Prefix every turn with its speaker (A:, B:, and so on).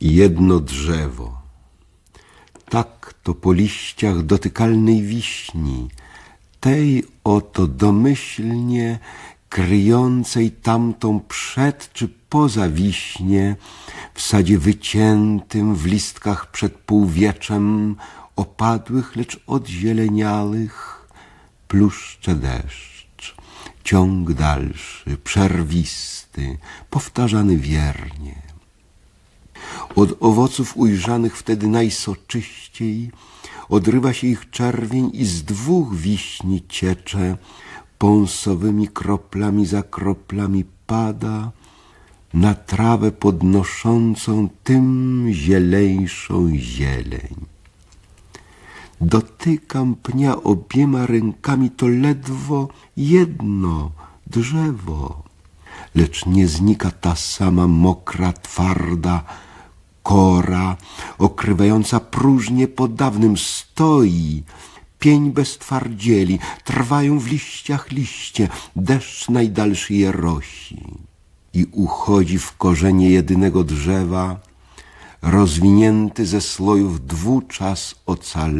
A: Jedno drzewo. Tak to po liściach dotykalnej wiśni, tej oto domyślnie kryjącej tamtą przed czy poza wiśnie, w sadzie wyciętym w listkach przed półwieczem opadłych, lecz odzieleniałych, pluszcze deszcz, ciąg dalszy, przerwisty, powtarzany wiernie. Od owoców ujrzanych wtedy najsoczyściej odrywa się ich czerwień i z dwóch wiśni ciecze, pąsowymi kroplami za kroplami pada na trawę podnoszącą tym zieleńszą zieleń. Dotykam pnia obiema rękami, to ledwo jedno drzewo, lecz nie znika ta sama mokra, twarda kora, okrywająca próżnię po dawnym stoi. Pień bez twardzieli, trwają w liściach liście, deszcz najdalszy je rosi. I uchodzi w korzenie jedynego drzewa, rozwinięty ze slojów dwuczas ocalony,